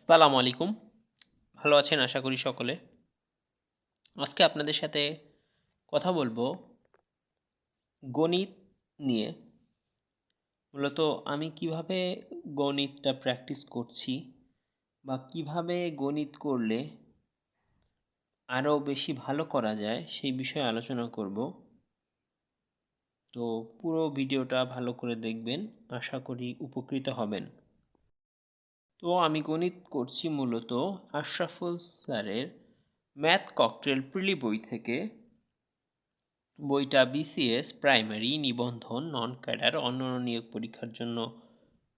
আসসালামু আলাইকুম। ভালো আছেন? আশা করি সকলে। আজকে আপনাদের সাথে কথা বলব গণিত নিয়ে। মূলত আমি কীভাবে গণিতটা প্র্যাকটিস করছি বা কীভাবে গণিত করলে আরও বেশি ভালো করা যায় সেই বিষয়ে আলোচনা করব। তো পুরো ভিডিওটা ভালো করে দেখবেন। আশা করি উপকৃত হবেন। তো আমি গণিত করছি মূলত আশরাফুল স্যারের ম্যাথ ককটেল প্রিলি বই থেকে। বইটা বিসিএস প্রাইমারি নিবন্ধন নন ক্যাডার অন্যান্য নিয়োগ পরীক্ষার জন্য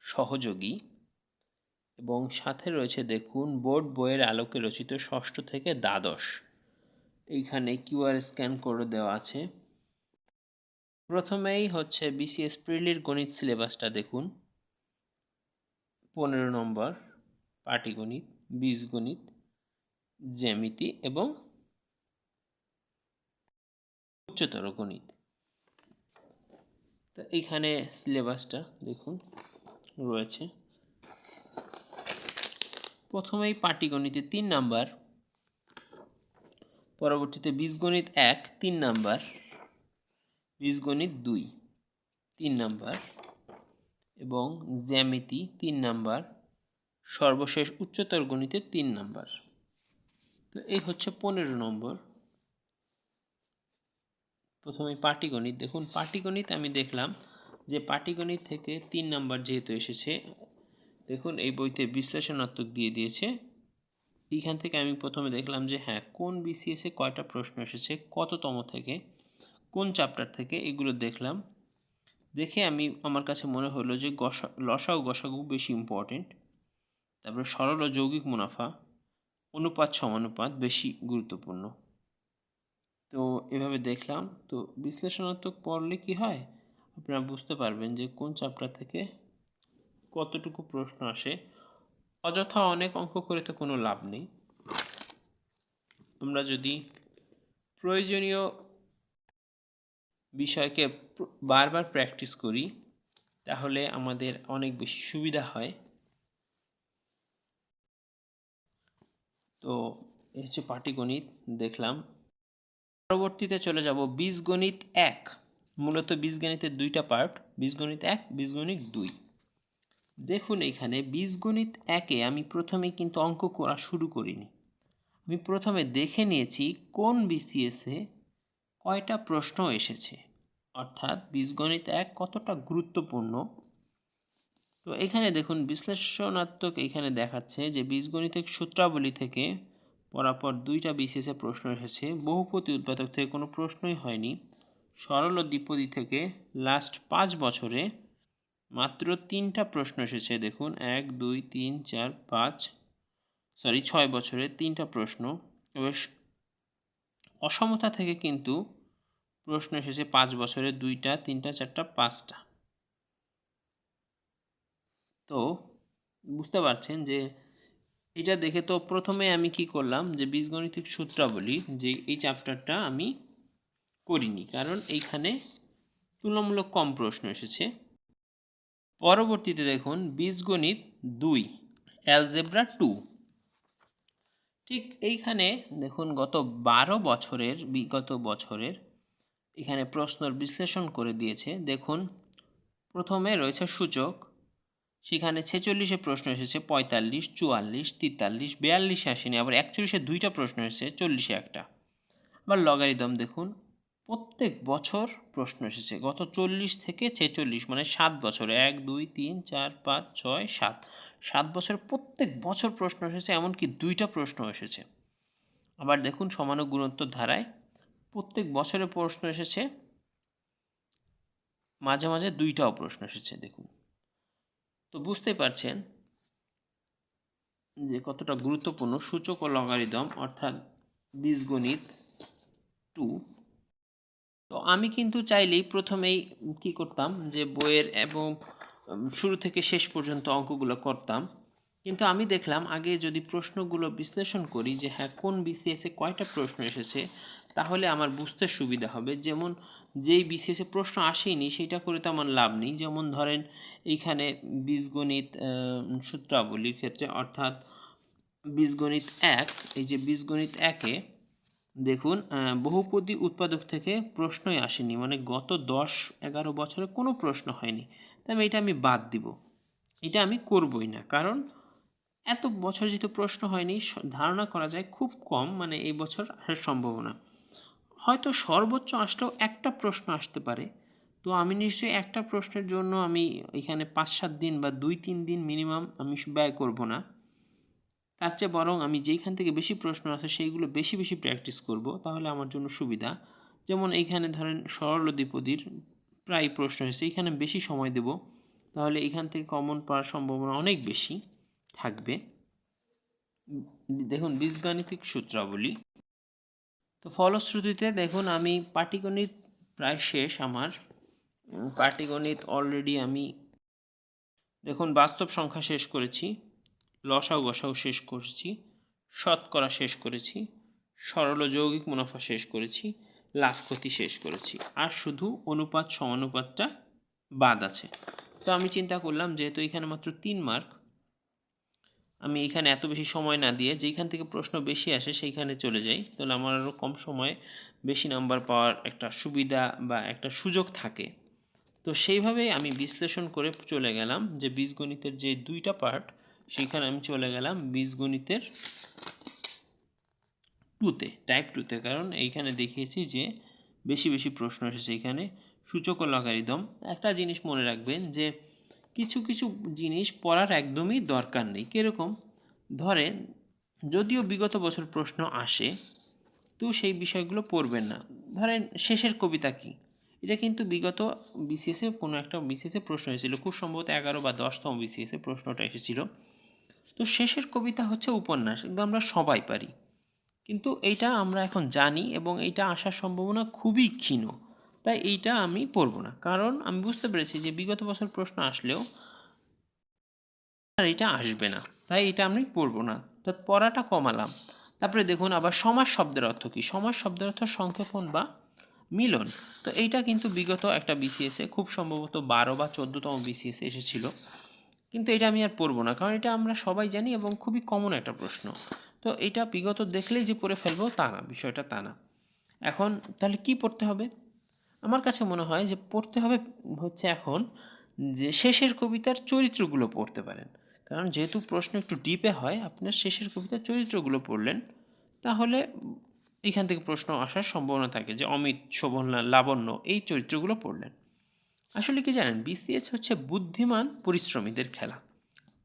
সহযোগী। এবং সাথে রয়েছে দেখুন, বোর্ড বইয়ের আলোকে রচিত ষষ্ঠ থেকে দ্বাদশ। এইখানে কিউআর স্ক্যান করে দেওয়া আছে। প্রথমেই হচ্ছে বিসিএস প্রিলির গণিত সিলেবাসটা দেখুন। পনেরো নম্বর, পাটিগণিত, বীজগণিত, জ্যামিতি এবং উচ্চতর গণিত। তো এইখানে সিলেবাসটা দেখুন, রয়েছে। প্রথমেই পাটিগণিতে তিন নাম্বার, পরবর্তীতে বীজগণিত এক, তিন নাম্বার, বীজগণিত দুই, তিন নাম্বার। এবং জ্যামিতি তিন নাম্বার, সর্বশেষ উচ্চতর গণিতে তিন নাম্বার। তো এই হচ্ছে পনেরো নম্বর। প্রথমে পাটিগণিত, দেখুন পাটিগণিত আমি দেখলাম যে পাটিগণিত থেকে তিন নাম্বার যেহেতু এসেছে, দেখুন এই বইতে বিশ্লেষণাত্মক দিয়ে দিয়েছে। এইখান থেকে আমি প্রথমে দেখলাম যে হ্যাঁ কোন বিসিএসে কয়টা প্রশ্ন এসেছে, কততম থেকে, কোন চ্যাপ্টার থেকে এগুলো দেখলাম। দেখে আমি, আমার কাছে মনে হলো যে গসা লসা ও গসাগু বেশি ইম্পর্টেন্ট তারপরে সরল ও যৌগিক মুনাফা, অনুপাত সমানুপাত বেশি গুরুত্বপূর্ণ। তো এভাবে দেখলাম। তো বিশ্লেষণাত্মক পড়লে কি হয়? আপনারা বুঝতে পারবেন যে কোন চ্যাপ্টার থেকে কতটুকু প্রশ্ন আসে। অযথা অনেক অঙ্ক করে তো কোনো লাভ নেই। আমরা যদি প্রয়োজনীয় বিষয়কে বারবার প্র্যাকটিস করি, তাহলে আমাদের অনেক বেশি সুবিধা হয়। তো এই হচ্ছে পাটিগণিত দেখলাম। পরবর্তীতে চলে যাব বীজগণিত এক। মূলত বীজগণিতের দুইটা পার্ট বীজগণিত এক, বীজগণিত দুই। দেখুন এখানে বীজগণিত একে আমি প্রথমে কিন্তু অঙ্ক করা শুরু করিনি। আমি প্রথমে দেখে নিয়েছি কোন বিসিএসে কয়টা প্রশ্ন এসেছে। অর্থাৎ বীজগণিত এক কতটা গুরুত্বপূর্ণ? তো এখানে দেখুন, বিশ্লেষণাত্মক এখানে দেখাচ্ছে যে বীজগণিতের সূত্রাবলী থেকে পরাপর দুইটা বিশেষে প্রশ্ন এসেছে। বহুপতি উৎপাদক থেকে কোনো প্রশ্নই হয়নি। সরল ও দ্বিপদী থেকে লাস্ট পাঁচ বছরে মাত্র তিনটা প্রশ্ন এসেছে। দেখুন, এক, দুই, তিন, চার, পাঁচ সরি ছয় বছরে তিনটা প্রশ্ন। এবার অসমতা থেকে কিন্তু প্রশ্ন এসেছে পাঁচ বছরে দুইটা, তিনটা, চারটা, পাঁচটা। তো বুঝতে পারছেন যে এটা দেখে তো প্রথমে আমি কি করলাম যে বীজগণিতিক সূত্রাবলী যে এই চ্যাপ্টারটা আমি করিনি, কারণ এইখানে তুলনামূলক কম প্রশ্ন এসেছে। পরবর্তীতে দেখুন, বীজগণিত দুই অ্যালজেব্রা টু ঠিক এইখানে দেখুন, গত বারো বছরের বিগত বছরের এখানে প্রশ্নর বিশ্লেষণ করে দিয়েছে। দেখুন, প্রথমে রয়েছে সূচক, সেখানে ছেচল্লিশে প্রশ্ন এসেছে, পঁয়তাল্লিশ, চুয়াল্লিশ, তেতাল্লিশ, বিয়াল্লিশে আসেনি, আবার একচল্লিশে দুইটা প্রশ্ন এসেছে, চল্লিশে একটা। আবার লগারিদম দেখুন, প্রত্যেক বছর প্রশ্ন এসেছে, গত চল্লিশ থেকে ছেচল্লিশ মানে সাত বছর, এক, দুই, তিন, চার, পাঁচ, ছয়, সাত। সাত বছর প্রত্যেক বছর প্রশ্ন এসেছে, এমনকি দুইটা প্রশ্ন এসেছে। আবার দেখুন সমানু গুণোত্তর ধারায় প্রত্যেক বছরে প্রশ্ন এসেছে। মাঝে মাঝে দুইটাও প্রশ্ন এসেছে, দেখুন। তো বুঝতে পারছেন যে কতটা গুরুত্বপূর্ণ সূচক ও লগারিদম অর্থাৎ বীজগণিত টু। তো আমি কিন্তু চাইলেই প্রথমেই কি করতাম যে বইয়ের এবং শুরু থেকে শেষ পর্যন্ত অঙ্কগুলো করতাম। কিন্তু আমি দেখলাম আগে যদি প্রশ্নগুলো বিশ্লেষণ করি যে হ্যাঁ কোন বিসিএসে কয়টা প্রশ্ন এসেছে তাহলে আমার বুঝতে সুবিধা হবে। যেমন যেই বিসিএসে প্রশ্ন আসেনি, সেটা করে তো আমার লাভ নেই। যেমন ধরেন এইখানে বীজগণিত সূত্রাবলীর ক্ষেত্রে অর্থাৎ বীজগণিত এক, এই যে বীজগণিত একে, দেখুন বহুপদী উৎপাদক থেকে প্রশ্নই আসেনি। মানে গত দশ, এগারো বছরে কোনো প্রশ্ন হয়নি। তাই এটা আমি বাদ দিব। এটা আমি করবই না। কারণ এত বছর যেহেতু প্রশ্ন হয়নি ধারণা করা যায় খুব কম। মানে এই বছর আসার সম্ভাবনা। হয়তো সর্বোচ্চ আসলেও একটা প্রশ্ন আসতে পারে। তো আমি নিশ্চয়ই একটা প্রশ্নের জন্য আমি এখানে পাঁচ সাত দিন বা দুই তিন দিন মিনিমাম আমি ব্যয় করব না। তার চেয়ে বরং আমি যেইখান থেকে বেশি প্রশ্ন আছে সেইগুলো বেশি বেশি প্র্যাকটিস করব, তাহলে আমার জন্য সুবিধা। যেমন এইখানে ধরেন সরল দ্বিপদীর প্রায় প্রশ্ন এসেছে, এইখানে বেশি সময় দেব, তাহলে এখান থেকে কমন পাওয়ার সম্ভাবনা অনেক বেশি থাকবে। দেখুন বীজগাণিতিক সূত্রাবলী তো ফলশ্রুতিতে দেখুন, আমি পাটিগণিত প্রায় শেষ আমার। পাটিগণিত অলরেডি আমি দেখুন, বাস্তব সংখ্যা শেষ করেছি লসাও গসাও শেষ করেছি, শতকরা শেষ করেছি, সরল যৌগিক মুনাফা শেষ করেছি, লাভ ক্ষতি শেষ করেছি। আর শুধু অনুপাত সমানুপাতটা বাদ আছে। তো আমি চিন্তা করলাম, যেহেতু এখানে মাত্র তিন মার্ক আমি এখানে এত বেশি সময় না দিয়ে যেখান থেকে প্রশ্ন বেশি আসে সেইখানে চলে যাই। তাহলে আমার আরও কম সময়ে বেশি নাম্বার পাওয়ার একটা সুবিধা বা একটা সুযোগ থাকে। তো সেইভাবেই আমি বিশ্লেষণ করে চলে গেলাম যে বীজগণিতের যে দুইটা পার্ট সেখানে আমি চলে গেলাম বীজগণিতের টুতে টাইপ টুতে কারণ এইখানে দেখিয়েছি যে বেশি বেশি প্রশ্ন এসেছে এখানে। সূচক ও লগারিদম একটা জিনিস মনে রাখবেন যে কিছু কিছু জিনিস পড়ার একদমই দরকার নেই। কীরকম? ধরেন, যদিও বিগত বছর প্রশ্ন আসে, তো সেই বিষয়গুলো পড়বেন না। ধরেন, শেষের কবিতা কি? এটা কিন্তু বিগত বিসিএসে কোনো একটা বিসিএসে প্রশ্ন এসেছিল। খুব সম্ভবত এগারো বা দশতম বিসিএসে প্রশ্নটা এসেছিল। তো শেষের কবিতা হচ্ছে উপন্যাস একদম আমরা সবাই পারি। কিন্তু এইটা আমরা এখন জানি এবং এইটা আসার সম্ভাবনা খুবই ক্ষীণ। তাই এইটা আমি পড়ব না। কারণ আমি বুঝতে পেরেছি যে বিগত বছর প্রশ্ন আসলেও আর এটা আসবে না। তাই এটা আমি পড়ব না। তো পড়াটা কমালাম। তারপরে দেখুন আবার সমাজ শব্দের অর্থ কী? সমাজ শব্দের অর্থ সংক্ষেপণ বা মিলন। তো এইটা কিন্তু বিগত একটা বিসিএসে খুব সম্ভবত বারো বা চোদ্দতম বিসিএসে এসেছিল। কিন্তু এটা আমি আর পড়ব না। কারণ এটা আমরা সবাই জানি এবং খুবই কমন একটা প্রশ্ন। তো এটা বিগত দেখলেই যে পড়ে ফেলব তা না, বিষয়টা তা না। এখন তাহলে কি পড়তে হবে? আমার কাছে মনে হয় যে পড়তে হবে হচ্ছে এখন যে শেষের কবিতার চরিত্রগুলো পড়তে পারেন। কারণ যেহেতু প্রশ্ন একটু ডিপে হয়, আপনার শেষের কবিতার চরিত্রগুলো পড়লেন, তাহলে এখান থেকে প্রশ্ন আসার সম্ভাবনা থাকে যে অমিত শোভন লাবণ্য এই চরিত্রগুলো পড়লেন। আসলে কি জানেন বিসিএস হচ্ছে বুদ্ধিমান পরিশ্রমীদের খেলা।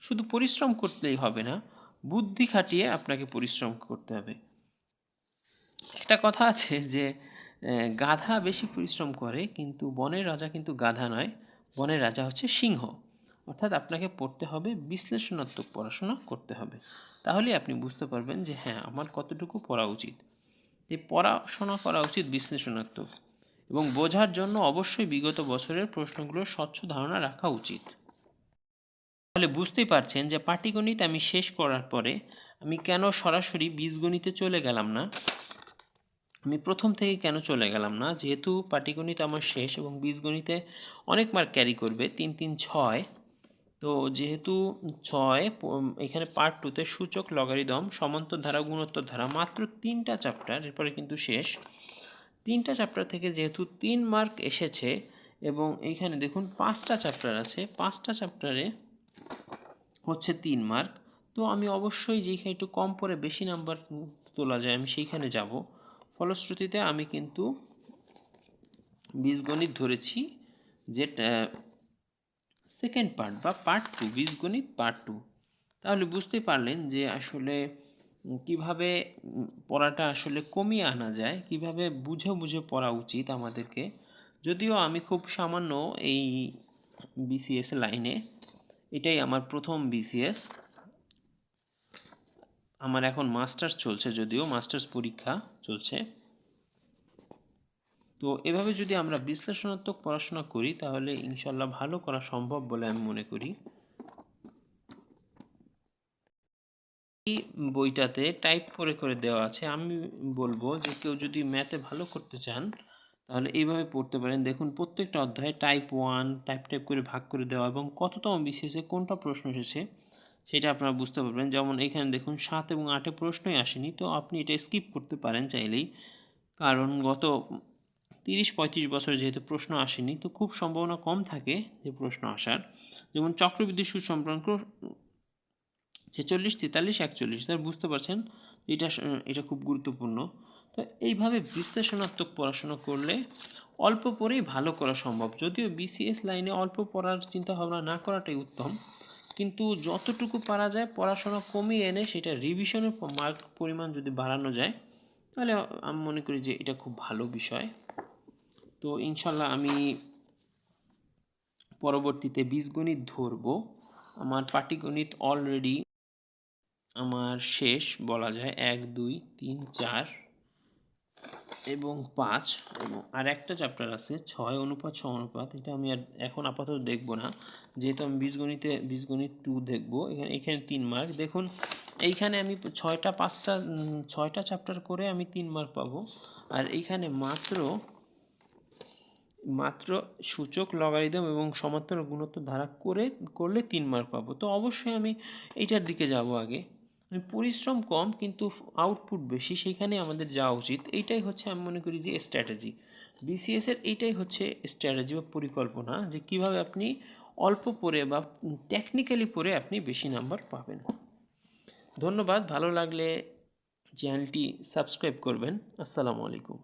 শুধু পরিশ্রম করতেই হবে না, বুদ্ধি খাটিয়ে আপনাকে পরিশ্রম করতে হবে। একটা কথা আছে যে গাধা বেশি পরিশ্রম করে, কিন্তু বনের রাজা কিন্তু গাধা নয়। বনের রাজা হচ্ছে সিংহ। অর্থাৎ আপনাকে পড়তে হবে, বিশ্লেষণাত্মক পড়াশোনা করতে হবে। তাহলেই আপনি বুঝতে পারবেন যে হ্যাঁ আমার কতটুকু পড়া উচিত। যে পড়াশোনা করা উচিত বিশ্লেষণাত্মক। এবং বোঝার জন্য অবশ্যই বিগত বছরের প্রশ্নগুলোর স্বচ্ছ ধারণা রাখা উচিত। তাহলে বুঝতেই পারছেন যে, পাটিগণিত আমি শেষ করার পরে আমি কেন সরাসরি বীজগণিতে চলে গেলাম না? আমি প্রথম থেকে কেন চলে গেলাম না? যেহেতু পাটিগণিত আমার শেষ এবং বীজগণিতে অনেক মার্ক ক্যারি করবে, তিন তিন, ছয়। তো যেহেতু ছয় এখানে পার্ট টুতে সূচক লগারিদম সমান্তর ধারা, গুণোত্তর ধারা মাত্র তিনটা চ্যাপ্টার এরপরে কিন্তু শেষ। তিনটা চ্যাপ্টার থেকে যেহেতু তিন মার্ক এসেছে এবং এইখানে দেখুন পাঁচটা চ্যাপ্টার আছে, পাঁচটা চ্যাপ্টারে হচ্ছে তিন মার্ক তো আমি অবশ্যই যেখানে একটু কম পড়ে বেশি নাম্বার তোলা যায়, আমি সেইখানে যাব। ফলশ্রুতিতে আমি কিন্তু বীজগণিত ধরেছি যে সেকেন্ড পার্ট বা পার্ট টু বীজগণিত পার্ট টু তাহলে বুঝতে পারলেন যে আসলে কীভাবে পড়াটা আসলে কমিয়ে আনা যায়, কীভাবে বুঝে বুঝে পড়া উচিত আমাদেরকে। যদিও আমি খুব সামান্য এই বিসিএস লাইনে এটাই আমার প্রথম বিসিএস আমার এখন মাস্টার্স চলছে যদিও মাস্টার্স পরীক্ষা চলছে। তো এভাবে যদি আমরা বিশ্লেষণাত্মক পড়াশোনা করি, তাহলে ইনশাল্লাহ ভালো করা সম্ভব বলে আমি মনে করি। এই বইটাতে টাইপ করে করে দেওয়া আছে। আমি বলব যে কেউ যদি ম্যাথে ভালো করতে চান, তাহলে এইভাবে পড়তে পারেন। দেখুন, প্রত্যেকটা অধ্যায়ে টাইপ ওয়ান টাইপ টাইপ করে ভাগ করে দেওয়া এবং কততম বিশেষে কোনটা প্রশ্ন এসেছে সেটা আপনারা বুঝতে পারবেন। যেমন এখানে দেখুন, সাত এবং আটে প্রশ্নই আসেনি, তো আপনি এটা স্কিপ করতে পারেন চাইলেই। কারণ গত তিরিশ, পঁয়ত্রিশ বছর যেহেতু প্রশ্ন আসেনি, তো খুব সম্ভাবনা কম থাকে যে প্রশ্ন আসার। যেমন চক্রবৃদ্ধি সুদ সম্পর্ক ছেচল্লিশ, তেতাল্লিশ, একচল্লিশ তার বুঝতে পারছেন, এটা এটা খুব গুরুত্বপূর্ণ। তো এইভাবে বিশ্লেষণাত্মক পড়াশোনা করলে অল্প পরেই ভালো করা সম্ভব। যদিও বিসিএস লাইনে অল্প পড়ার চিন্তা ভাবনা না করাটাই উত্তম। কিন্তু যতটুকু পারা যায় পড়াশোনা কমিয়ে এনে সেটা রিভিশনের মার্ক পরিমাণ যদি বাড়ানো যায়, তাহলে আমি মনে করি যে এটা খুব ভালো বিষয়। তো ইনশাল্লাহ আমি পরবর্তীতে বীজগণিত ধরবো। আমার পাটিগণিত অলরেডি আমার শেষ বলা যায় এক, দুই, তিন, চার। এবং পাঁচ এবং আর একটা চ্যাপ্টার আছে, ছয় অনুপাত, ছ অনুপাত, এটা আমি আর এখন আপাতত দেখব না। যেহেতু আমি বীজগণিতে বীজগণিত টু দেখব, এখানে এখানে তিন মার্ক দেখুন, এইখানে আমি ছয়টা, পাঁচটা ছয়টা চ্যাপ্টার করে আমি তিন মার্ক পাবো। আর এইখানে মাত্র মাত্র সূচক লগারিদম এবং সমান্তর গুণোত্তর ধারা করে, করলে তিন মার্ক পাবো। তো অবশ্যই আমি এইটার দিকে যাব আগে। পরিশ্রম কম কিন্তু আউটপুট বেশি, সেখানে আমাদের যাওয়া উচিত। এইটাই হচ্ছে আমি মনে করি যে স্ট্র্যাটেজি বিসিএসের এইটাই হচ্ছে স্ট্র্যাটেজি বা পরিকল্পনা যে কীভাবে আপনি অল্প পড়ে বা টেকনিক্যালি পড়ে আপনি বেশি নাম্বার পাবেন। ধন্যবাদ, ভালো লাগলে চ্যানেলটি সাবস্ক্রাইব করবেন। আসসালামু আলাইকুম।